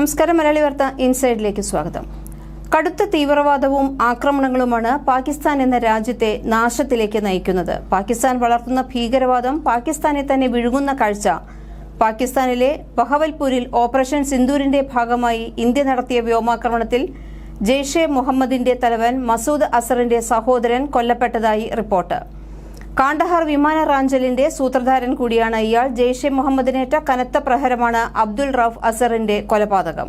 നമസ്കാരം മലയാളി വാർത്ത ഇൻസൈഡിലേക്ക് സ്വാഗതം. കടുത്ത തീവ്രവാദവും ആക്രമണങ്ങളുമാണ് പാകിസ്ഥാൻ എന്ന രാജ്യത്തെ നാശത്തിലേക്ക് നയിക്കുന്നത്. പാകിസ്ഥാൻ വളർത്തുന്ന ഭീകരവാദം പാകിസ്ഥാനെ തന്നെ വിഴുങ്ങുന്ന കാഴ്ച. പാകിസ്ഥാനിലെ ബഹവൽപൂരിൽ ഓപ്പറേഷൻ സിന്ദൂരിന്റെ ഭാഗമായി ഇന്ത്യ നടത്തിയ വ്യോമാക്രമണത്തിൽ ജെയ്ഷെ മുഹമ്മദിന്റെ തലവൻ മസൂദ് അസറിന്റെ സഹോദരൻ കൊല്ലപ്പെട്ടതായി റിപ്പോർട്ട്. കാണ്ഡഹാർ വിമാന റാഞ്ചലിന്റെ സൂത്രധാരൻ കൂടിയാണ് ഇയാൾ. ജെയ്ഷെ മുഹമ്മദിനേറ്റ കനത്ത പ്രഹരമാണ് അബ്ദുൾ റഫ് അസറിന്റെ കൊലപാതകം.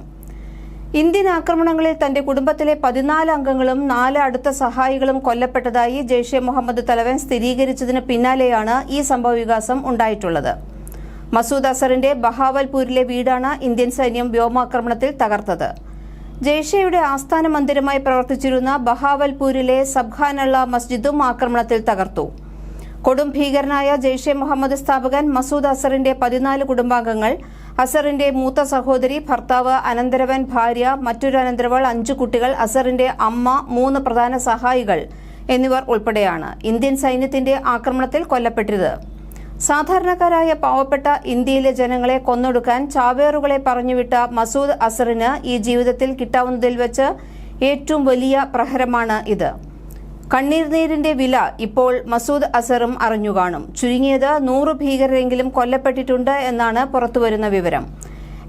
ഇന്ത്യൻ ആക്രമണങ്ങളിൽ തന്റെ കുടുംബത്തിലെ പതിനാല് അംഗങ്ങളും നാല് അടുത്ത സഹായികളും കൊല്ലപ്പെട്ടതായി ജെയ്ഷെ മുഹമ്മദ് തലവൻ സ്ഥിരീകരിച്ചതിന് പിന്നാലെയാണ് ഈ സംഭവവികാസം ഉണ്ടായിട്ടുള്ളത്. മസൂദ് അസറിന്റെ ബഹാവൽപൂരിലെ വീടാണ് ഇന്ത്യൻ സൈന്യം വ്യോമാക്രമണത്തിൽ തകർത്തത്. ജെയ്ഷെയുടെ ആസ്ഥാന മന്ദിരമായി പ്രവർത്തിച്ചിരുന്ന ബഹാവൽപൂരിലെ സബ്ഖാനുള്ള മസ്ജിദും ആക്രമണത്തിൽ തകർത്തു. കൊടും ഭീകരനായ ജെയ്ഷെ മുഹമ്മദ് സ്ഥാപകൻ മസൂദ് അസറിന്റെ പതിനാല് കുടുംബാംഗങ്ങൾ അസറിന്റെ മൂത്ത സഹോദരി ഭർത്താവ് അനന്തരവൻ ഭാര്യ മറ്റൊരു അനന്തരവൾ അഞ്ചു കുട്ടികൾ അസറിന്റെ അമ്മ മൂന്ന് പ്രധാന സഹായികൾ എന്നിവർ ഉൾപ്പെടെയാണ് ഇന്ത്യൻ സൈന്യത്തിന്റെ ആക്രമണത്തിൽ കൊല്ലപ്പെട്ടത് സാധാരണക്കാരായ പാവപ്പെട്ട ഇന്ത്യയിലെ ജനങ്ങളെ കൊന്നൊടുക്കാൻ ചാവേറുകളെ പറഞ്ഞുവിട്ട മസൂദ് അസറിന് ഈ ജീവിതത്തിൽ കിട്ടാവുന്നതിൽ വെച്ച് ഏറ്റവും വലിയ പ്രഹരമാണ് ഇത്. കണ്ണീർനീരിന്റെ വില ഇപ്പോൾ മസൂദ് അസറും അറിഞ്ഞു കാണും ചുരുങ്ങിയത് നൂറ് ഭീകരരെങ്കിലും കൊല്ലപ്പെട്ടിട്ടുണ്ട് എന്നാണ് പുറത്തുവരുന്ന വിവരം.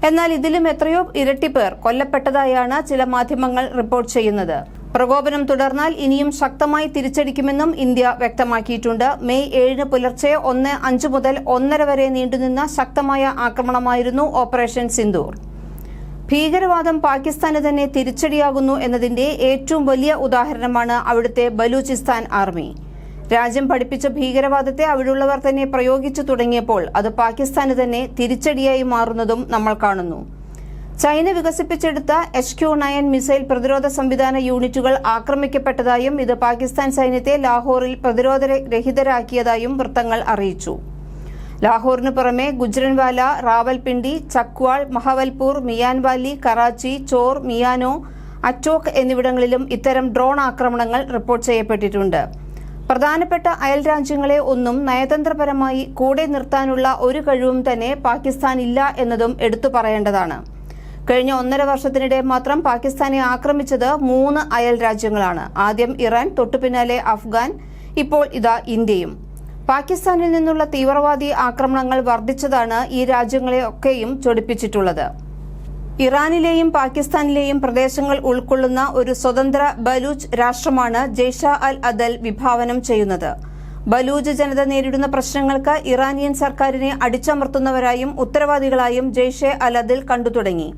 എന്നാൽ ഇതിലും എത്രയോ ഇരട്ടി പേർ കൊല്ലപ്പെട്ടതായാണ് ചില മാധ്യമങ്ങൾ റിപ്പോർട്ട് ചെയ്യുന്നത്. പ്രകോപനം തുടർന്നാൽ ഇനിയും ശക്തമായി തിരിച്ചടിക്കുമെന്നും ഇന്ത്യ വ്യക്തമാക്കിയിട്ടുണ്ട്. മെയ് ഏഴിന് പുലർച്ചെ ഒന്ന് അഞ്ച് മുതൽ ഒന്നര വരെ നീണ്ടുനിന്ന ശക്തമായ ആക്രമണമായിരുന്നു ഓപ്പറേഷൻ സിന്ദൂർ. ഭീകരവാദം പാകിസ്ഥാന് തന്നെ തിരിച്ചടിയാകുന്നു എന്നതിന്റെ ഏറ്റവും വലിയ ഉദാഹരണമാണ് അവിടുത്തെ ബലൂചിസ്ഥാൻ ആർമി. രാജ്യം പഠിപ്പിച്ച ഭീകരവാദത്തെ അവിടെയുള്ളവർ തന്നെ പ്രയോഗിച്ചു തുടങ്ങിയപ്പോൾ അത് പാകിസ്ഥാന് തന്നെ തിരിച്ചടിയായി മാറുന്നതും നമ്മൾ കാണുന്നു. ചൈന വികസിപ്പിച്ചെടുത്ത എച്ച് ക്യു നയൻ മിസൈൽ പ്രതിരോധ സംവിധാന യൂണിറ്റുകൾ ആക്രമിക്കപ്പെട്ടതായും ഇത് പാകിസ്ഥാൻ സൈന്യത്തെ ലാഹോറിൽ പ്രതിരോധരഹിതരാക്കിയതായും വൃത്തങ്ങൾ അറിയിച്ചു. ലാഹോറിന് പുറമെ ഗുജ്രൻവാല റാവൽപിണ്ടി ചക്വാൾ മഹവൽപൂർ മിയാൻവാലി കറാച്ചി ചോർ മിയാനോ അറ്റോക്ക് എന്നിവിടങ്ങളിലും ഇത്തരം ഡ്രോൺ ആക്രമണങ്ങൾ റിപ്പോർട്ട് ചെയ്യപ്പെട്ടിട്ടുണ്ട്. പ്രധാനപ്പെട്ട അയൽ രാജ്യങ്ങളെ ഒന്നും നയതന്ത്രപരമായി കൂടെ നിർത്താനുള്ള ഒരു കഴിവും തന്നെ പാകിസ്ഥാൻ ഇല്ല എന്നതും എടുത്തു പറയേണ്ടതാണ്. കഴിഞ്ഞ ഒന്നര വർഷത്തിനിടെ മാത്രം പാകിസ്ഥാനെ ആക്രമിച്ചത് മൂന്ന് അയൽ രാജ്യങ്ങളാണ്. ആദ്യം ഇറാൻ തൊട്ടുപിന്നാലെ അഫ്ഗാൻ ഇപ്പോൾ ഇതാ ഇന്ത്യയും. പാകിസ്ഥാനിൽ നിന്നുള്ള തീവ്രവാദി ആക്രമണങ്ങൾ വർദ്ധിച്ചതാണ് ഈ രാജ്യങ്ങളെയൊക്കെയും ചൊടിപ്പിച്ചിട്ടുള്ളത്. ഇറാനിലെയും പാകിസ്ഥാനിലെയും പ്രദേശങ്ങൾ ഉൾക്കൊള്ളുന്ന ഒരു സ്വതന്ത്ര ബലൂച്ച് രാഷ്ട്രമാണ് ജെയ്ഷ അൽ അദൽ വിഭാവനം ചെയ്യുന്നത്. ബലൂജ് ജനത നേരിടുന്ന പ്രശ്നങ്ങൾക്ക് ഇറാനിയൻ സർക്കാരിനെ അടിച്ചമർത്തുന്നവരായും ഉത്തരവാദികളായും ജെയ്ഷെ അൽ അദൽ കണ്ടു തുടങ്ങി.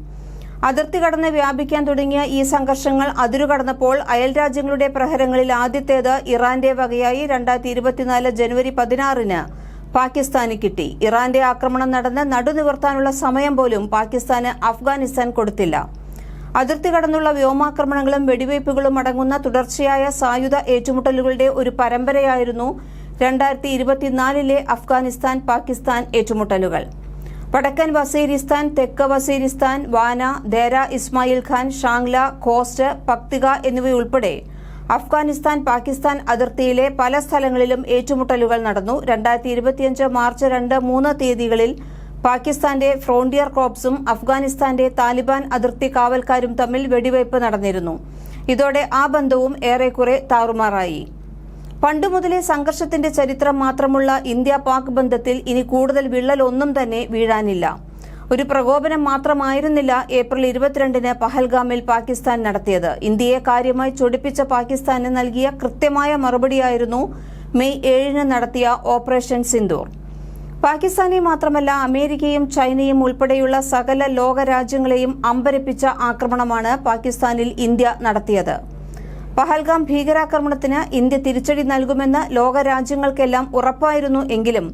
അതിർത്തി കടന്ന് വ്യാപിക്കാൻ തുടങ്ങിയ ഈ സംഘർഷങ്ങൾ അതിരുകടന്നപ്പോൾ അയൽരാജ്യങ്ങളുടെ പ്രഹരങ്ങളിൽ ആദ്യത്തേത് ഇറാന്റെ വകയായി രണ്ടായിരത്തി ഇരുപത്തിനാല് ജനുവരി പതിനാറിന് പാകിസ്ഥാന് കിട്ടി. ഇറാന്റെ ആക്രമണം നടന്ന് നടുനിവർത്താനുള്ള സമയം പോലും പാകിസ്ഥാന് അഫ്ഗാനിസ്ഥാൻ കൊടുത്തില്ല. അതിർത്തി കടന്നുള്ള വ്യോമാക്രമണങ്ങളും വെടിവയ്പ്പുകളും അടങ്ങുന്ന തുടർച്ചയായ സായുധ ഏറ്റുമുട്ടലുകളുടെ ഒരു പരമ്പരയായിരുന്നു രണ്ടായിരത്തി ഇരുപത്തിനാലിലെ അഫ്ഗാനിസ്ഥാൻ പാകിസ്ഥാൻ ഏറ്റുമുട്ടലുകൾ. വടക്കൻ വസീരിസ്ഥാൻ തെക്ക് വസീരിസ്ഥാൻ വാന ദേര ഇസ്മായിൽ ഖാൻ ഷാങ്ല കോസ്റ്റ് പക്തിക എന്നിവയുൾപ്പെടെ അഫ്ഗാനിസ്ഥാൻ പാകിസ്ഥാൻ അതിർത്തിയിലെ പല സ്ഥലങ്ങളിലും ഏറ്റുമുട്ടലുകൾ നടന്നു. രണ്ടായിരത്തി ഇരുപത്തിയഞ്ച് മാർച്ച് രണ്ട് മൂന്ന് തീയതികളിൽ പാകിസ്ഥാന്റെ ഫ്രോണ്ടിയർ കോപ്സും അഫ്ഗാനിസ്ഥാന്റെ താലിബാൻ അതിർത്തി കാവൽക്കാരും തമ്മിൽ വെടിവയ്പ് നടന്നിരുന്നു. ഇതോടെ ആ ബന്ധവും ഏറെക്കുറെ താറുമാറായി. പണ്ടു മുതലേ സംഘർഷത്തിന്റെ ചരിത്രം മാത്രമുള്ള ഇന്ത്യ പാക് ബന്ധത്തിൽ ഇനി കൂടുതൽ വിള്ളലൊന്നും തന്നെ വീഴാനില്ല. ഒരു പ്രകോപനം മാത്രമായിരുന്നില്ല ഏപ്രിൽ ഇരുപത്തിരണ്ടിന് പഹൽഗാമിൽ പാകിസ്ഥാൻ നടത്തിയത്. ഇന്ത്യയെ കാര്യമായി ചൊടിപ്പിച്ച പാകിസ്ഥാന് നൽകിയ കൃത്യമായ മറുപടിയായിരുന്നു മെയ് ഏഴിന് നടത്തിയ ഓപ്പറേഷൻ സിന്ദൂർ. പാകിസ്ഥാനെ മാത്രമല്ല അമേരിക്കയും ചൈനയും ഉൾപ്പെടെയുള്ള സകല ലോകരാജ്യങ്ങളെയും അമ്പരപ്പിച്ച ആക്രമണമാണ് പാകിസ്ഥാനിൽ ഇന്ത്യ നടത്തിയത്. പഹൽഗാം ഭീകരാക്രമണത്തിന് ഇന്ത്യ തിരിച്ചടി നൽകുമെന്ന് ലോകരാജ്യങ്ങൾക്കെല്ലാം ഉറപ്പായിരുന്നു എങ്കിലും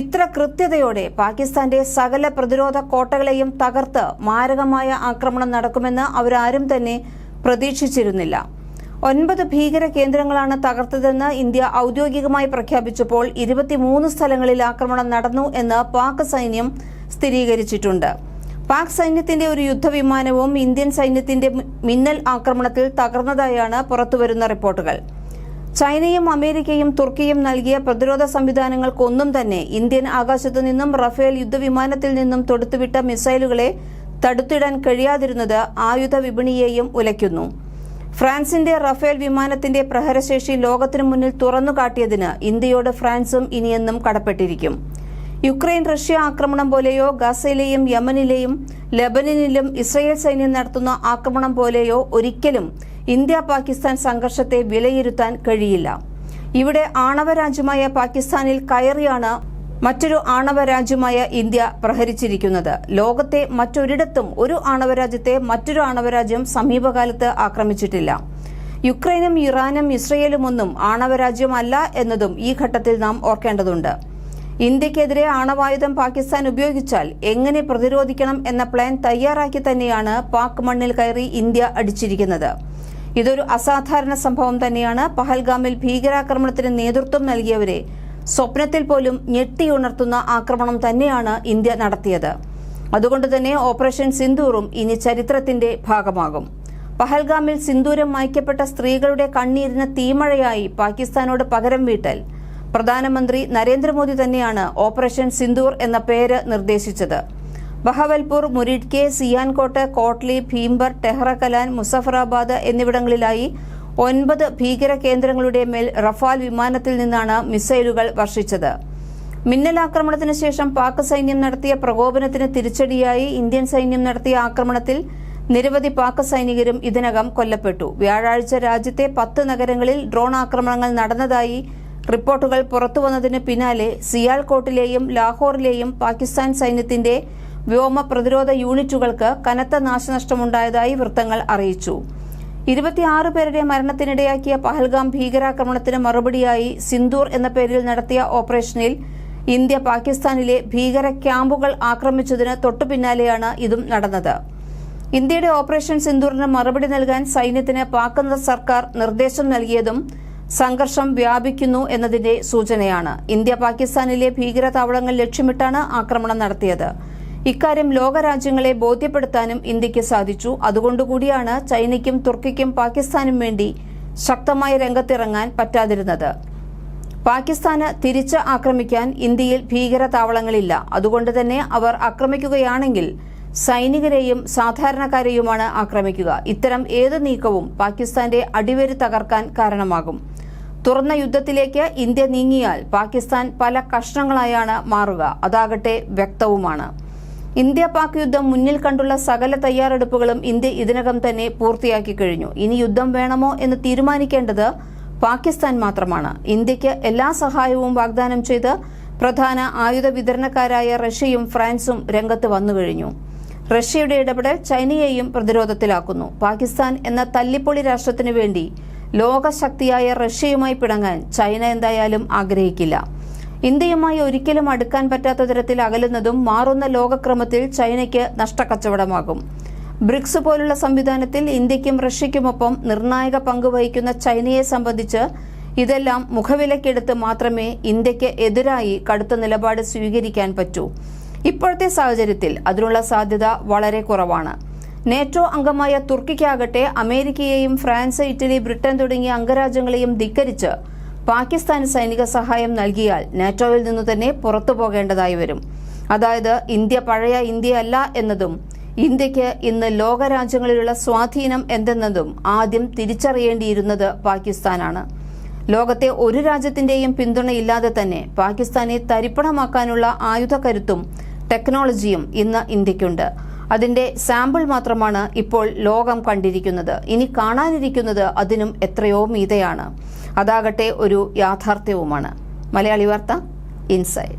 ഇത്ര കൃത്യതയോടെ പാകിസ്ഥാന്റെ സകല പ്രതിരോധ കോട്ടകളെയും തകർത്ത് മാരകമായ ആക്രമണം നടക്കുമെന്ന് അവരാരും തന്നെ പ്രതീക്ഷിച്ചിരുന്നില്ല. ഒൻപത് ഭീകര കേന്ദ്രങ്ങളാണ് തകർത്തതെന്ന് ഇന്ത്യ ഔദ്യോഗികമായി പ്രഖ്യാപിച്ചപ്പോൾ ഇരുപത്തിമൂന്ന് സ്ഥലങ്ങളിൽ ആക്രമണം നടന്നു എന്ന് പാക് സൈന്യം സ്ഥിരീകരിച്ചിട്ടുണ്ട്. പാക് സൈന്യത്തിന്റെ ഒരു യുദ്ധവിമാനവും ഇന്ത്യൻ സൈന്യത്തിന്റെ മിന്നൽ ആക്രമണത്തിൽ തകർന്നതായാണ് പുറത്തുവരുന്ന റിപ്പോർട്ടുകൾ. ചൈനയും അമേരിക്കയും തുർക്കിയും നൽകിയ പ്രതിരോധ സംവിധാനങ്ങൾക്കൊന്നും തന്നെ ഇന്ത്യൻ ആകാശത്തു നിന്നും റഫേൽ യുദ്ധവിമാനത്തിൽ നിന്നും തൊടുത്തുവിട്ട മിസൈലുകളെ തടുത്തിടാൻ കഴിയാതിരുന്നത് ആയുധ വിപണിയെയും ഉലയ്ക്കുന്നു. ഫ്രാൻസിന്റെ റഫേൽ വിമാനത്തിന്റെ പ്രഹരശേഷി ലോകത്തിനു മുന്നിൽ തുറന്നു കാട്ടിയതിന് ഇന്ത്യയോട് ഫ്രാൻസും ഇനിയെന്നും കടപ്പെട്ടിരിക്കും. യുക്രൈൻ റഷ്യ ആക്രമണം പോലെയോ ഗസയിലെയും യമനിലെയും ലബനനിലും ഇസ്രയേൽ സൈന്യം നടത്തുന്ന ആക്രമണം പോലെയോ ഒരിക്കലും ഇന്ത്യ പാകിസ്ഥാൻ സംഘർഷത്തെ വിലയിരുത്താൻ കഴിയില്ല. ഇവിടെ ആണവ രാജ്യമായ പാകിസ്ഥാനിൽ കയറിയാണ് മറ്റൊരു ആണവ രാജ്യമായ ഇന്ത്യ പ്രഹരിച്ചിരിക്കുന്നത്. ലോകത്തെ മറ്റൊരിടത്തും ഒരു ആണവ രാജ്യത്തെ മറ്റൊരു ആണവ രാജ്യം സമീപകാലത്ത് ആക്രമിച്ചിട്ടില്ല. യുക്രൈനും ഇറാനും ഇസ്രയേലും ഒന്നും ആണവ രാജ്യമല്ല എന്നതും ഈ ഘട്ടത്തിൽ നാം ഓർക്കേണ്ടതുണ്ട്. ഇന്ത്യക്കെതിരെ ആണവായുധം പാകിസ്ഥാൻ ഉപയോഗിച്ചാൽ എങ്ങനെ പ്രതിരോധിക്കണം എന്ന പ്ലാൻ തയ്യാറാക്കി തന്നെയാണ് പാക് മണ്ണിൽ കയറി ഇന്ത്യ അടിച്ചിരിക്കുന്നത്. ഇതൊരു അസാധാരണ സംഭവം തന്നെയാണ് പഹൽഗാമിൽ ഭീകരാക്രമണത്തിന് നേതൃത്വം നൽകിയവരെ സ്വപ്നത്തിൽ പോലും ഞെട്ടിയുണർത്തുന്ന ആക്രമണം തന്നെയാണ് ഇന്ത്യ നടത്തിയത്. അതുകൊണ്ട് തന്നെ ഓപ്പറേഷൻ സിന്ദൂറും ഇനി ചരിത്രത്തിന്റെ ഭാഗമാകും. പഹൽഗാമിൽ സിന്ദൂരം മായ്ക്കപ്പെട്ട സ്ത്രീകളുടെ കണ്ണീരിന് തീമഴയായി പാകിസ്ഥാനോട് പകരം വീട്ടൽ. പ്രധാനമന്ത്രി നരേന്ദ്രമോദി തന്നെയാണ് ഓപ്പറേഷൻ സിന്ദൂർ എന്ന പേര് നിർദ്ദേശിച്ചത്. ബഹവൽപൂർ മുരിഡ്കെ സിയാൻകോട്ട് കോട്ട്ലി ഭീംബർ ടെഹ്റകലാൻ മുസഫറാബാദ് എന്നിവിടങ്ങളിലായി ഒൻപത് ഭീകര കേന്ദ്രങ്ങളുടെ മേൽ റഫാൽ വിമാനത്തിൽ നിന്നാണ് മിസൈലുകൾ വർഷിച്ചത്. മിന്നലാക്രമണത്തിന് ശേഷം പാക് സൈന്യം നടത്തിയ പ്രകോപനത്തിന് തിരിച്ചടിയായി ഇന്ത്യൻ സൈന്യം നടത്തിയ ആക്രമണത്തിൽ നിരവധി പാക് സൈനികരും ഇതിനകം കൊല്ലപ്പെട്ടു. വ്യാഴാഴ്ച രാജ്യത്തെ പത്ത് നഗരങ്ങളിൽ ഡ്രോൺ ആക്രമണങ്ങൾ നടന്നതായി റിപ്പോർട്ടുകൾ പുറത്തുവന്നതിന് പിന്നാലെ സിയാൽകോട്ടിലെയും ലാഹോറിലെയും പാകിസ്ഥാൻ സൈന്യത്തിന്റെ വ്യോമ പ്രതിരോധ യൂണിറ്റുകൾക്ക് കനത്ത നാശനഷ്ടമുണ്ടായതായി വൃത്തങ്ങൾ അറിയിച്ചു. ഇരുപത്തിയാറ് പേരുടെ മരണത്തിനിടയാക്കിയ പഹൽഗാം ഭീകരാക്രമണത്തിന് മറുപടിയായി സിന്ദൂർ എന്ന പേരിൽ നടത്തിയ ഓപ്പറേഷനിൽ ഇന്ത്യ പാകിസ്ഥാനിലെ ഭീകര ക്യാമ്പുകൾ ആക്രമിച്ചതിന് തൊട്ടുപിന്നാലെയാണ് ഇതും നടന്നത്. ഇന്ത്യയുടെ ഓപ്പറേഷൻ സിന്ദൂറിന് മറുപടി നൽകാൻ സൈന്യത്തിന് പാക് സർക്കാർ നിർദ്ദേശം നൽകിയതും സംഘർഷം വ്യാപിക്കുന്നു എന്നതിന്റെ സൂചനയാണ്. ഇന്ത്യ പാകിസ്ഥാനിലെ ഭീകര താവളങ്ങൾ ലക്ഷ്യമിട്ടാണ് ആക്രമണം നടത്തിയത്. ഇക്കാര്യം ലോകരാജ്യങ്ങളെ ബോധ്യപ്പെടുത്താനും ഇന്ത്യയ്ക്ക് സാധിച്ചു. അതുകൊണ്ടുകൂടിയാണ് ചൈനയ്ക്കും തുർക്കിക്കും പാകിസ്ഥാനും വേണ്ടി ശക്തമായ രംഗത്തിറങ്ങാൻ പറ്റാതിരുന്നത്. പാകിസ്ഥാന് തിരിച്ച് ആക്രമിക്കാൻ ഇന്ത്യയിൽ ഭീകര താവളങ്ങളില്ല അതുകൊണ്ട് തന്നെ അവർ ആക്രമിക്കുകയാണെങ്കിൽ സൈനികരെയും സാധാരണക്കാരെയുമാണ് ആക്രമിക്കുക. ഇത്തരം ഏത് നീക്കവും പാകിസ്ഥാന്റെ അടിവേര് തകർക്കാൻ കാരണമാകും. തുറന്ന യുദ്ധത്തിലേക്ക് ഇന്ത്യ നീങ്ങിയാൽ പാകിസ്ഥാൻ പല കഷ്ണങ്ങളായാണ് മാറുക. അതാകട്ടെ വ്യക്തവുമാണ്. ഇന്ത്യ പാക് യുദ്ധം മുന്നിൽ കണ്ടുള്ള സകല തയ്യാറെടുപ്പുകളും ഇന്ത്യ ഇതിനകം തന്നെ പൂർത്തിയാക്കി കഴിഞ്ഞു. ഇനി യുദ്ധം വേണമോ എന്ന് തീരുമാനിക്കേണ്ടത് പാകിസ്ഥാൻ മാത്രമാണ്. ഇന്ത്യയ്ക്ക് എല്ലാ സഹായവും വാഗ്ദാനം ചെയ്ത് പ്രധാന ആയുധ വിതരണക്കാരായ റഷ്യയും ഫ്രാൻസും രംഗത്ത് വന്നു കഴിഞ്ഞു. റഷ്യയുടെ ഇടപെടൽ ചൈനയെയും പ്രതിരോധത്തിലാക്കുന്നു. പാകിസ്ഥാൻ എന്ന തല്ലിപ്പൊളി രാഷ്ട്രത്തിനു വേണ്ടി ലോകശക്തിയായ റഷ്യയുമായി പിണങ്ങാൻ ചൈന എന്തായാലും ആഗ്രഹിക്കില്ല. ഇന്ത്യയുമായി ഒരിക്കലും അടുക്കാൻ പറ്റാത്ത തരത്തിൽ അകലുന്നതും മാറുന്ന ലോകക്രമത്തിൽ ചൈനയ്ക്ക് നഷ്ടക്കച്ചവടമാകും. ബ്രിക്സ് പോലുള്ള സംവിധാനത്തിൽ ഇന്ത്യക്കും റഷ്യയ്ക്കുമൊപ്പം നിർണായക പങ്ക് വഹിക്കുന്ന ചൈനയെ സംബന്ധിച്ച് ഇതെല്ലാം മുഖവിലക്കെടുത്ത് മാത്രമേ ഇന്ത്യയ്ക്ക് എതിരായി കടുത്ത നിലപാട് സ്വീകരിക്കാൻ പറ്റൂ. ഇപ്പോഴത്തെ സാഹചര്യത്തിൽ അതിനുള്ള സാധ്യത വളരെ കുറവാണ്. നേറ്റോ അംഗമായ തുർക്കിക്കാകട്ടെ അമേരിക്കയെയും ഫ്രാൻസ് ഇറ്റലി ബ്രിട്ടൻ തുടങ്ങിയ അംഗരാജ്യങ്ങളെയും ധിക്കരിച്ച് പാകിസ്ഥാൻ സൈനിക സഹായം നൽകിയാൽ നാറ്റോയിൽ നിന്ന് തന്നെ പുറത്തു പോകേണ്ടതായി വരും. അതായത് ഇന്ത്യ പഴയ ഇന്ത്യ അല്ല എന്നതും ഇന്ത്യയ്ക്ക് ഇന്ന് ലോകരാജ്യങ്ങളിലുള്ള സ്വാധീനം എന്തെന്നതും ആദ്യം തിരിച്ചറിയേണ്ടിയിരുന്നത് പാകിസ്ഥാനാണ്. ലോകത്തെ ഒരു രാജ്യത്തിന്റെയും പിന്തുണയില്ലാതെ തന്നെ പാകിസ്ഥാനെ തരിപ്പണമാക്കാനുള്ള ആയുധക്കരുത്തും ടെക്നോളജിയും ഇന്ന് ഇന്ത്യക്കുണ്ട്. അതിന്റെ സാമ്പിൾ മാത്രമാണ് ഇപ്പോൾ ലോകം കണ്ടിരിക്കുന്നത്. ഇനി കാണാനിരിക്കുന്നത് അതിനും എത്രയോ മീതയാണ്. അതാകട്ടെ ഒരു യാഥാർത്ഥ്യവുമാണ്. മലയാളി വാർത്ത ഇൻസൈഡ്